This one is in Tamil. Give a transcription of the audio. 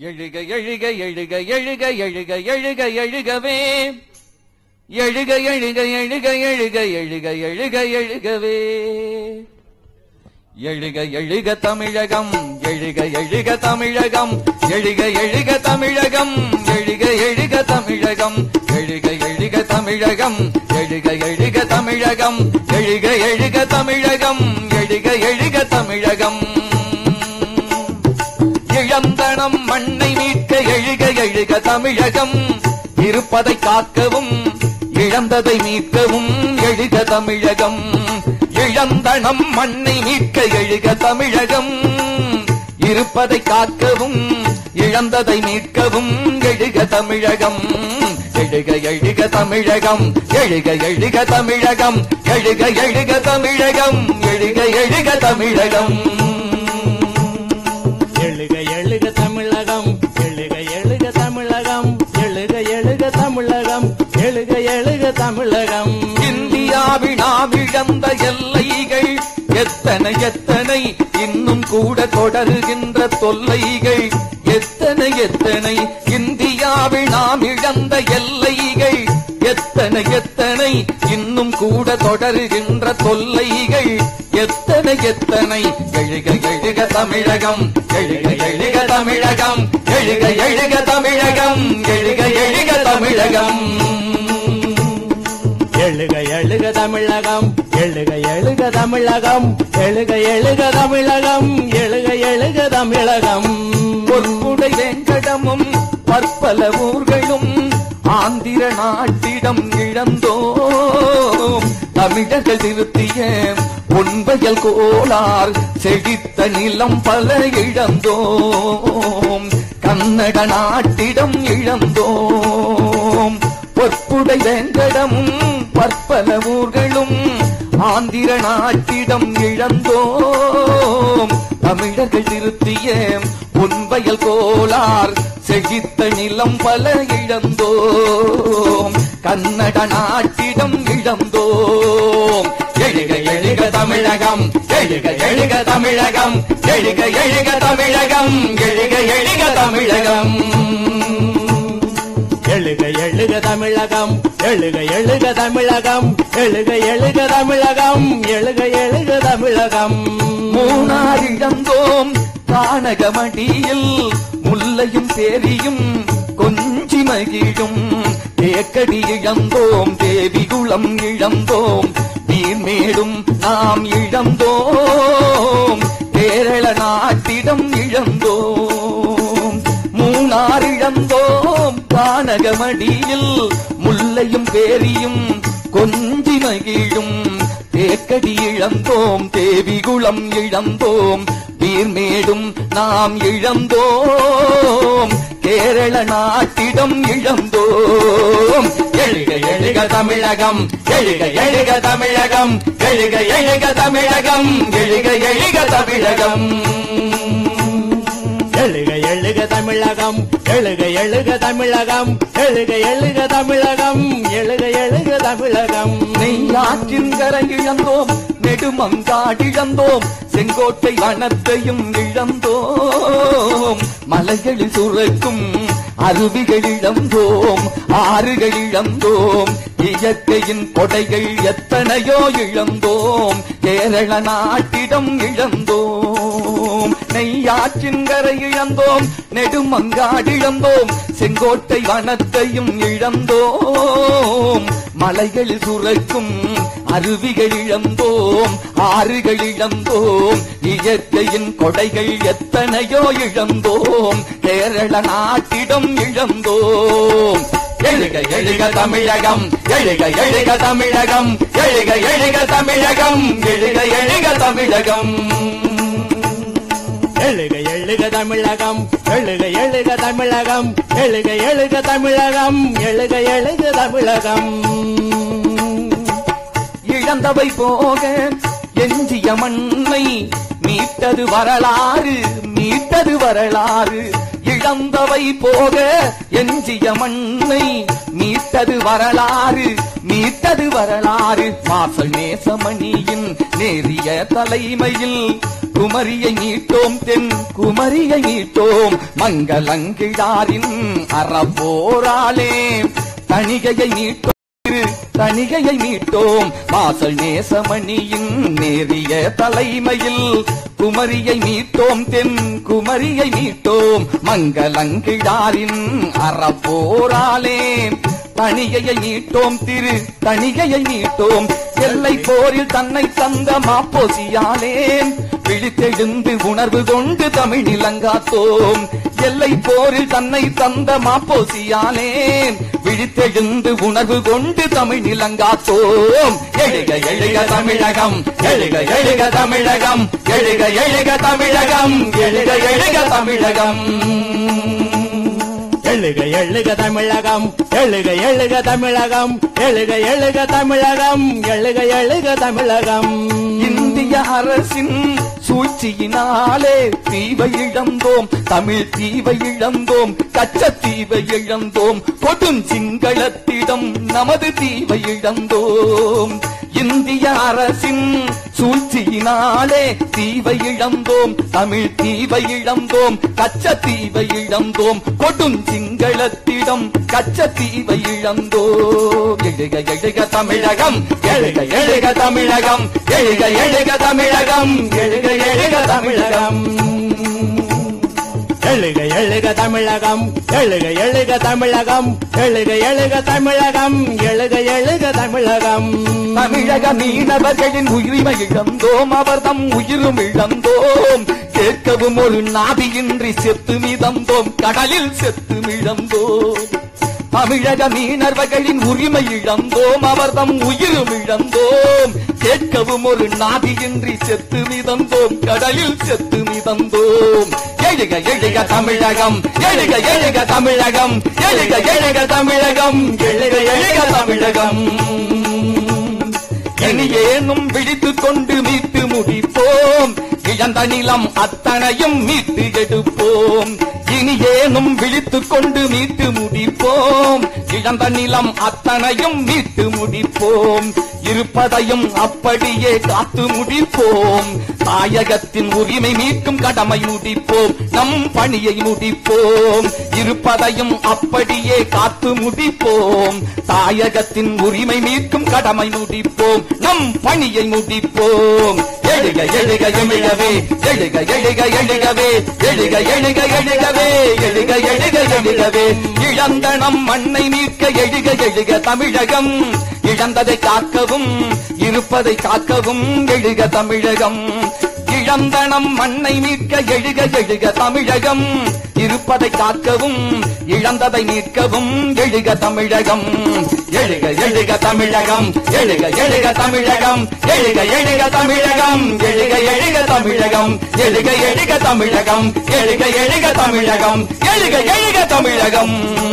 எழுக எழுக எழுக எழுக எழுக எழுக எழுகவே எழுக எழுக எழுக எழுக எழுக எழுக எழுகவே எழுக எழுக தமிழகம் எழுக எழுக தமிழகம் எழுக எழுக தமிழகம் எழுக எழுக தமிழகம் எழுக எழுக தமிழகம் எழுக எழுக தமிழகம் எழுக எழுக தமிழகம் எழுக எழுக தமிழகம் இளந்தனம் மண்ணை மீட்க எழுக எழுக தமிழகம். இருப்பதை காக்கவும் இழந்ததை மீட்கவும் எழுக தமிழகம். இழந்தனம் மண்ணை மீட்க எழுக தமிழகம். இருப்பதை காக்கவும் இழந்ததை மீட்கவும் எழுக தமிழகம். எழுக எழுக தமிழகம் எழுக எழுக தமிழகம் எழுக எழுக தமிழகம் எழுக எழுக தமிழகம். எழுக எழுக தமிழகம். எழுக எழுக தமிழகம். எழுக எழுக தமிழகம். எழுக எழுக தமிழகம். இந்தியாவில் எல்லைகள் எத்தனை எத்தனை? இன்னும் கூட தொடர்கின்ற தொல்லைகள் எத்தனை எத்தனை? இந்தியாவில் எல்லை எத்தனை எத்தனை இன்னும் கூட தொடருகின்ற தொல்லைகள். எத்தனை எத்தனை எழுக எழுக தமிழகம் எழுக எழுக தமிழகம் எழுக எழுக தமிழகம் எழுக எழுக தமிழகம். எழுக எழுக தமிழகம் எழுக எழுக தமிழகம் எழுக எழுக தமிழகம் எழுக எழுக தமிழகம். பொற்புடை வெங்கடமும் பற்பல ஊர்களும் ஆந்திர நாட்டிடம் இழந்தோம். தமிழர்கள் திருத்திய பொன்பயல் கோளார் செழித்த நிலம் பல இழந்தோம். கன்னட நாட்டிடம் இழந்தோம். பொற்புடை வெங்கடமும் பற்பல ஊர்களும் ஆந்திர நாட்டிடம் இழந்தோம். தமிழர்கள் திருத்திய பொன்பயல் கோளார் செழித்த நிலம் பல இழந்தோம். கன்னட நாட்டிடம் இழந்தோம். எழுக எழுக தமிழகம் எழுக எழுக தமிழகம் எழுக எழுக தமிழகம் எழுக எழுக தமிழகம். எழுக எழுக தமிழகம் எழுக எழுக தமிழகம் எழுக எழுக தமிழகம் எழுக எழுக தமிழகம். மூணார் இழந்தோம். கானகமடியில் முல்லையும் சேரியும் கொஞ்சி மகிழும் தேக்கடி இழந்தோம் தேவி குளம் இழந்தோம் நீர்மேடும் நாம் இழந்தோம். கேரள நாட்டிடம் இழந்தோம். மூணார் இழந்தோம் கானகமடியில் முல்லையும் பேரியும் கொஞ்சி மகிழும் தேக்கடி இழந்தோம் தேவிகுளம் இழந்தோம். நீர்மேடும் நாம் இழந்தோம். கேரள நாட்டிடம் இழந்தோம். எழுக எழுக தமிழகம் எழுக எழுக தமிழகம் எழுக எழுக தமிழகம் எழுக எழுக தமிழகம். தமிழகம். எழுக எழுக தமிழகம். எழுக எழுக தமிழகம். எழுக எழுக தமிழகம். நெய்யாற்றின் கரை இழந்தோம். நெடுமங்காடிழந்தோம் செங்கோட்டை வனத்தையும் இழந்தோம். மலைகளில் சுரக்கும் அருவிகள் இழந்தோம். ஆறுகள் இழந்தோம். இயற்கையின் கொடைகள் எத்தனையோ இழந்தோம். கேரள நாட்டிடம் இழந்தோம். நெய்யாற்றின் கரை இழந்தோம் நெடுமங்காடு இழந்தோம் செங்கோட்டை வனத்தையும் இழந்தோம். மலைகள் சுரக்கும் அருவிகள் இழந்தோம் ஆறுகள் இழந்தோம் இயற்கையின் கொடைகள் எத்தனையோ இழந்தோம் கேரள நாட்டிடம் இழந்தோம். எழுக எழுக தமிழகம் எழுக எழுக தமிழகம் எழுக எழுக தமிழகம் எழுக எழுக தமிழகம். எழுக எழுக தமிழகம் எழுக எழுக தமிழகம் எழுக எழுக தமிழகம் எழுக எழுக தமிழகம். இழந்தவை போக எஞ்சிய மண்ணை மீட்டது வரலாறு மீட்டது வரலாறு. இழந்தவை போக எஞ்சிய மண்ணை மீட்டது வரலாறு மீட்டது வரலாறு. வாசல் நேசமணியின் நேரிய தலைமையில் குமரியை நீட்டோம் தென் குமரியை நீட்டோம் மங்களங்கிழாரின் அறப்போராலே தணிகையை நீட்டோம் தணிகையை மீட்டோம். வாசல் நேசமணியின் நேரிய தலைமையில் குமரியை மீட்டோம் தென் குமரியை மீட்டோம். மங்களங்கிழாரின் அறப்போராலே தணிகையை மீட்டோம் திரு தணிகையை மீட்டோம். எல்லை போரில் தன்னை தந்த மாப்போசியாலே விழித்தெழுந்து உணர்வு கொண்டு தமிழ் நிலங்காத்தோம் எல்லை போரில் தன்னை தந்த மாப்போசியாலே விழித்தெழுந்து உணர்வு கொண்டு தமிழ் நிலங்காத்தோம் எழுக எழுக தமிழகம் எழுக எழுக தமிழகம் எழுக எழுக தமிழகம் எழுக எழுக தமிழகம். எழுக எழுக தமிழகம் எழுக எழுக தமிழகம் எழுக எழுக தமிழகம் எழுக எழுக தமிழகம். இந்திய அரசின் சூழ்ச்சியினாலே தீவை இழந்தோம் தமிழ் தீவை இழந்தோம் கச்சத்தீவை இழந்தோம் கொடும் சிங்களத்திடம் நமது தீவை இழந்தோம். இந்திய அரசின் சூழ்ச்சியினாலே தீவை இழந்தோம் தமிழ் தீவை இழந்தோம் கச்ச தீவை இழந்தோம் கொடும் சிங்களத்திடம் கச்ச தீவை இழந்தோம். எழுக எழுக தமிழகம் எழுக எழுக தமிழகம் எழுக எழுக தமிழகம் எழுக எழுக தமிழகம். எழுக எழுக தமிழகம் எழுக எழுக தமிழகம் எழுக எழுக தமிழகம் எழுக எழுக தமிழகம். தமிழக மீனவர்களின் உரிமை இழந்தோம் அவர்தம் உயிரும் இழந்தோம். கேட்கவும் ஒரு நாபியின்றி செத்து மிதந்தோம் கடலில் செத்து மிழந்தோம் தமிழக மீனவர்களின் உரிமை இழந்தோம் அவர்தம் உயிரும் இழந்தோம். கேட்கவும் ஒரு நாதியின்றி செத்து மிதந்தோம் கடலில் செத்து மிதந்தோம். எழுக எழுக தமிழகம் எழுக எழுக தமிழகம் எழுக எழுக தமிழகம் எழுக எழுக தமிழகம். இனி ஏனும் விழித்துக் கொண்டு மீட்டு முடிப்போம். இழந்த நிலம் அத்தனையும் மீட்டு எடுப்போம். இனி ஏனும் விழித்துக் கொண்டு மீட்டு முடிப்போம். இழந்த நிலம் அத்தனையும் மீட்டு முடிப்போம். இருப்பதையும் அப்படியே காத்து முடிப்போம். தாயகத்தின் உரிமை மீட்கும் கடமை முடிப்போம். நம் பணியை முடிப்போம். இருப்பதையும் அப்படியே காத்து முடிப்போம். தாயகத்தின் உரிமை மீட்கும் கடமை முடிப்போம். நம் பணியை முடிப்போம். எழுக எழுக எழுகவே. எழுக எழுக எழுகவே. எழுக எழுக எழுகவே. எழுக எழுக எழுகவே. இழந்த நம் மண்ணை மீட்க எழுக எழுக தமிழகம். இழந்ததை காக்கவும் இருப்பதை காக்கவும் எழுக தமிழகம். இளந்தனம் மண்ணை மீட்க எழுக எழுக தமிழகம். இருப்பதை காக்கவும் இழந்ததை மீட்கவும் எழுக தமிழகம். எழுக எழுக தமிழகம் எழுக எழுக தமிழகம் எழுக எழுக தமிழகம் எழுக எழுக தமிழகம் எழுக எழுக தமிழகம் எழுக எழுக தமிழகம் எழுக எழுக தமிழகம்.